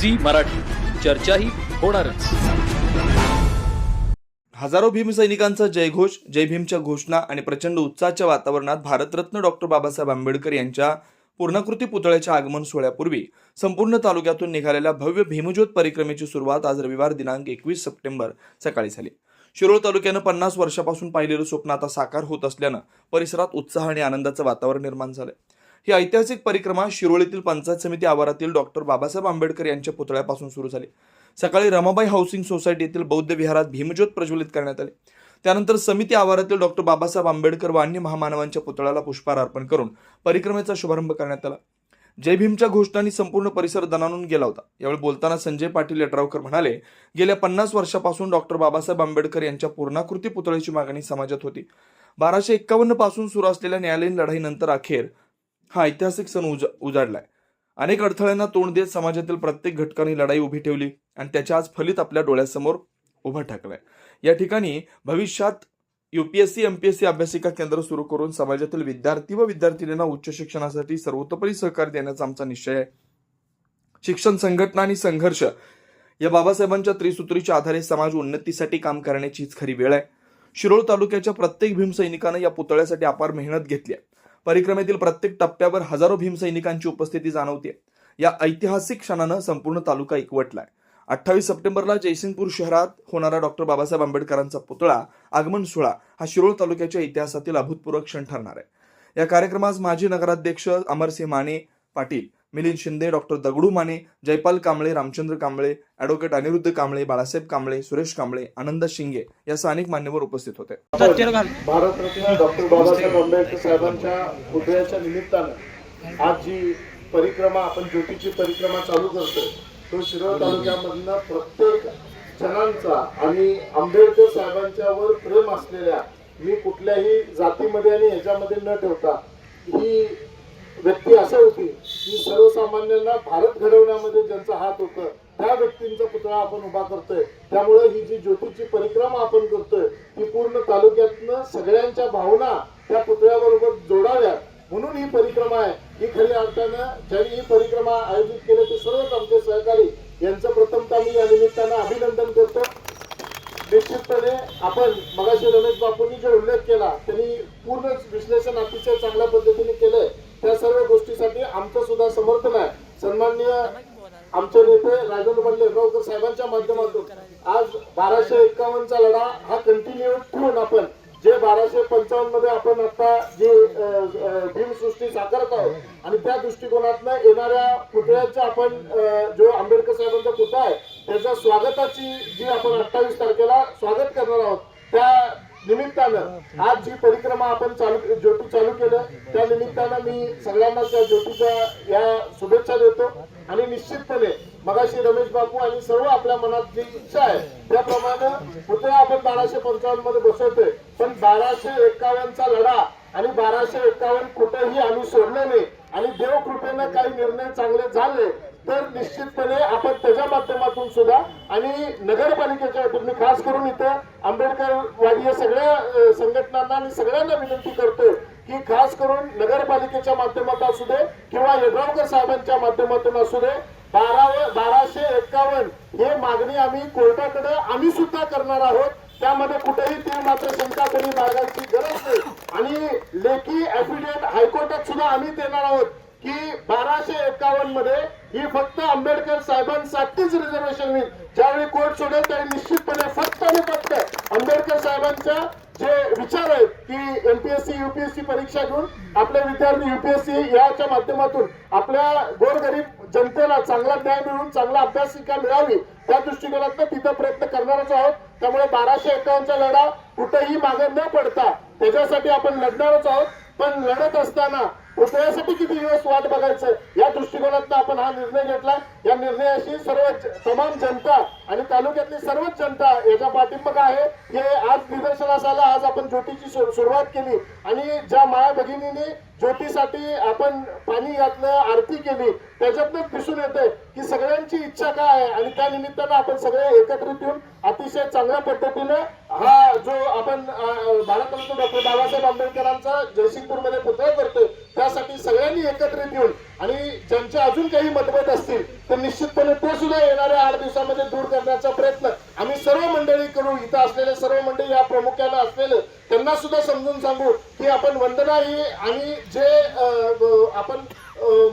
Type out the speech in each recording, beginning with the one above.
Zee Marathi. चर्चाही होणारच. हजारो भीमसैनिकांचा जयघोष जय भीमच्या घोषणा आणि प्रचंड उत्साहाच्या वातावरणात भारतरत्न डॉक्टर बाबासाहेब आंबेडकर यांच्या पूर्णाकृती पुतळ्याच्या आगमन सोहळ्यापूर्वी संपूर्ण तालुक्यातून निघालेल्या भव्य भीमज्योत परिक्रमेची सुरुवात आज रविवार दिनांक एकवीस सप्टेंबर सकाळी झाली. शिरोळ तालुक्यानं पन्नास वर्षापासून पाहिलेलं स्वप्न आता साकार होत असल्यानं परिसरात उत्साह आणि आनंदाचं वातावरण निर्माण झालंय. ही ऐतिहासिक परिक्रमा शिरोळीतील पंचायत समिती आवारातील डॉक्टर बाबासाहेब आंबेडकर यांच्या पुतळ्यापासून सुरू झाली. सकाळी रमाबाई हाऊसिंग सोसायटी येथील बौद्ध विहारात भीमज्योत प्रज्वलित करण्यात आले. त्यानंतर समिती आवारातील डॉक्टर बाबासाहेब आंबेडकर व अन्य महामानवांच्या पुतळ्याला पुष्पहार अर्पण करून परिक्रमेचा शुभारंभ करण्यात आला. जय भीमच्या घोषणांनी संपूर्ण परिसर दणानून गेला होता. यावेळी बोलताना संजय पाटील यड्रावकर म्हणाले गेल्या पन्नास वर्षापासून डॉक्टर बाबासाहेब आंबेडकर यांच्या पूर्णाकृती पुतळ्याची मागणी समाजात होती. बाराशे एक्कावन्नपासून सुरू असलेल्या न्यायालयीन लढाईनंतर अखेर हा ऐतिहासिक सण उज उजाडलाय. अनेक अडथळ्यांना तोंड देत समाजातील प्रत्येक घटकाने लढाई उभी ठेवली आणि त्याच्या आज फलित आपल्या डोळ्यासमोर उभं ठाकलंय. या ठिकाणी भविष्यात युपीएससी एमपीएससी अभ्यासिका केंद्र सुरू करून समाजातील विद्यार्थी व विद्यार्थिनींना उच्च शिक्षणासाठी सर्वतोपरी सहकार्य देण्याचा आमचा निश्चय आहे. शिक्षण संघटना आणि संघर्ष या बाबासाहेबांच्या त्रिसूत्रीच्या आधारे समाज उन्नतीसाठी काम करण्याची खरी वेळ आहे. शिरोळ तालुक्याच्या प्रत्येक भीमसैनिकानं या पुतळ्यासाठी अपार मेहनत घेतली आहे. परिक्रमेतील प्रत्येक टप्प्यावर हजारो भीमसैनिकांची उपस्थिती जाणवते या ऐतिहासिक क्षणानं संपूर्ण तालुका एकवटलाय. अठ्ठावीस सप्टेंबरला जयसिंगपूर शहरात होणारा डॉक्टर बाबासाहेब आंबेडकरांचा पुतळा आगमन सोहळा हा शिरोळ तालुक्याच्या इतिहासातील अभूतपूर्व क्षण ठरणार आहे. या कार्यक्रमास माजी नगराध्यक्ष अमरसिंह माने पाटील मिलिंद शिंदे डॉक्टर दगडू माने जयपाल कांबळे रामचंद्र कांबळे ॲडव्होकेट अनिरुद्ध कांबळे बाळासाहेब कांबळे सुरेश कांबळे आनंद शिंगे यासह अनेक मान्यवर उपस्थित होते. भारतरत्न डॉक्टर बाबासाहेब आंबेडकर साहेबांच्या पुतळ्याच्या निमित्तानं आज जी परिक्रमा आपण ज्योतीची परिक्रमा चालू करतोय तो शिरोळ तालुक्यामधनं प्रत्येक जणांचा आणि आंबेडकर साहेबांच्या वर प्रेम असलेल्या मी कुठल्याही जातीमध्ये आणि ह्याच्यामध्ये न ठेवता ही व्यक्ती अशा होती की सर्वसामान्यांना भारत घडवण्यामध्ये ज्यांचा हात होतं त्या व्यक्तींचा पुतळा आपण उभा करतोय. त्यामुळे ही जी ज्योतीची परिक्रमा आपण करतोय ती पूर्ण तालुक्यातनं सगळ्यांच्या भावना त्या पुतळ्याबरोबर जोडाव्यात. म्हणून ही परिक्रमा आहे. ही खऱ्या अर्थानं ज्यांनी ही परिक्रमा आयोजित केली ते सर्वच आमचे सहकारी यांचं प्रथमतः मी या निमित्तानं अभिनंदन करतो. निश्चितपणे आपण मगाशी रमेश बापूंनी जो उल्लेख केला त्यांनी पूर्ण विश्लेषण अतिशय चांगल्या पद्धतीने केलंय त्या सर्व गोष्टीसाठी आमचं सुद्धा समर्थन आहे. सन्माननीय आमचे नेते राजेंद्र पाटील यड्रावकर साहेबांच्या माध्यमातून आज बाराशे एक्कावन्नचा लढा हा कंटिन्यू ठेवून आपण जे बाराशे पंचावन्नमध्ये आपण आता जी भीमसृष्टी साकारत आहोत आणि त्या दृष्टिकोनातनं येणाऱ्या पुतळ्याचा आपण जो आंबेडकर साहेबांचा पुतळा आहे त्याच्या स्वागताची जी आपण अठ्ठावीस तारखेला स्वागत करणार आहोत त्या निमित्तानं आज जी परिक्रमा आपण चालू ज्योती चालू केलं त्या निमित्तानं मी सगळ्यांना त्या ज्योतीच्या या शुभेच्छा देतो. आणि निश्चितपणे मगाशी रमेश बापू आणि सर्व आपल्या मनात जी इच्छा आहे त्याप्रमाणे पुतळा आपण बाराशे पंचावन्नमध्ये बसवतोय. पण बाराशे एक्कावन्नचा लढा आणि बाराशे एक्कावन्न कुठेही आम्ही सोडलं नाही आणि देव कृपेनं काही निर्णय चांगले झाले तर निश्चितपणे आपण त्याच्या माध्यमातून सुद्धा आणि नगरपालिकेच्या तुम्ही मी खास करून इथं आंबेडकरवादी या सगळ्या संघटनांना आणि सगळ्यांना विनंती करतोय की खास करून नगरपालिकेच्या माध्यमात असू दे किंवा यड्रावकर साहेबांच्या माध्यमातून असू दे बारा बाराशे एक्कावन्न हे मागणी आम्ही कोर्टाकडे आम्ही सुद्धा करणार आहोत. त्यामध्ये कुठेही ते मात्र शंका कमी बाळगायची गरज नाही. आणि लेखी ऍफिडेविट हायकोर्टात सुद्धा आम्ही देणार आहोत. की बाराशे एक्कावन्नमध्ये ही फक्त आंबेडकर साहेबांसाठीच रिझर्वेशन होईल. ज्यावेळी कोर्ट सोडेल त्यावेळी निश्चितपणे फक्त आणि फक्त आंबेडकर साहेबांच्या जे विचार आहेत की एमपीएससी युपीएससी परीक्षा घेऊन आपले विद्यार्थी युपीएससी याच्या माध्यमातून आपल्या गोरगरीब जनतेला चांगला न्याय मिळून चांगला अभ्यासिका मिळावी त्या दृष्टिकोनातनं तिथं प्रयत्न करणारच आहोत. त्यामुळे बाराशे एकावन्नचा लढा कुठेही मागे न पडता त्याच्यासाठी आपण लढणारच आहोत. पण लढत असताना पुतळ्यासाठी किती दिवस वाट बघायचं? या दृष्टिकोनातनं आपण हा निर्णय घेतला. या निर्णयाशी सर्व तमाम जनता आणि तालुक्यातली सर्वच जनता याचा पाठिंबा आहे. हे आज निदर्शनास आलं आज आपण ज्योतीची सुरुवात केली. आणि ज्या माया भगिनीने ज्योतीसाठी आपण पाणी घातलं आरती केली त्याच्यातनं दिसून येते की सगळ्यांची इच्छा काय आहे आणि त्या निमित्तानं आपण सगळे एकत्रित येऊन अतिशय चांगल्या पद्धतीनं हा जो आपण भारतरत्न डॉक्टर बाबासाहेब आंबेडकरांचा जयसिंगपूरमध्ये पुतळा करतोय सगळ्यांनी एकत्रित येऊन आणि ज्यांचे अजून काही मतभेद असतील तर निश्चितपणे ते सुद्धा येणाऱ्या आठ दिवसामध्ये दूर करण्याचा प्रयत्न. आम्ही सर्व मंडळी करू इथं असलेले सर्व मंडळी या प्रामुख्याने असलेले त्यांना सुद्धा समजून सांगू की आपण वंदना ही आणि जे आपण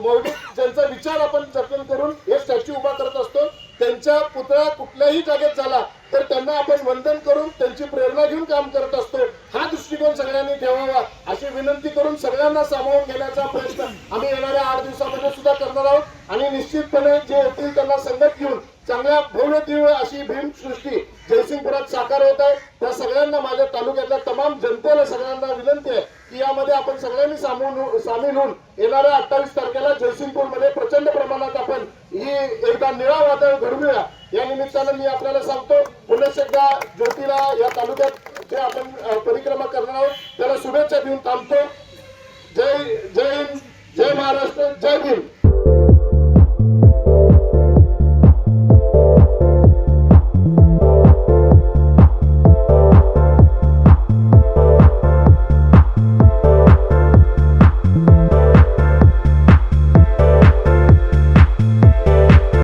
मौलिक ज्यांचा विचार आपण जतन करून हे स्टॅच्यू उभा करत असतो त्यांचा पुतळा कुठल्याही जागेत झाला तर त्यांना आपण वंदन करून त्यांची प्रेरणा घेऊन काम करत असतो. हा दृष्टिकोन सगळ्यांनी ठेवावा. अशी विनंती करून सगळ्यांना सामावून घेण्याचा प्रयत्न आम्ही येणाऱ्या आठ दिवसामध्ये सुद्धा करणार आहोत. आणि निश्चितपणे जे येतील त्यांना संगत घेऊन चांगल्या भव्य दिव्य अशी भीम सृष्टी जयसिंगपुरात साकार होत आहे. त्या सगळ्यांना माझ्या तालुक्यातल्या तमाम जनतेला सगळ्यांना विनंती आहे की यामध्ये आपण सगळ्यांनी सामून सामील होऊन येणाऱ्या अठ्ठावीस तारखेला जयसिंगपूरमध्ये प्रचंड प्रमाणात आपण ही एकदा निळा वादळ घडवूया या निमित्तानं मी आपल्याला सांगतो पुन्हा एकदा ज्योतीला या तालुक्यात जे आपण परिक्रमा करणार आहोत त्याला शुभेच्छा देऊन थांबतो. जय जय हिंद जय महाराष्ट्र जय भीम.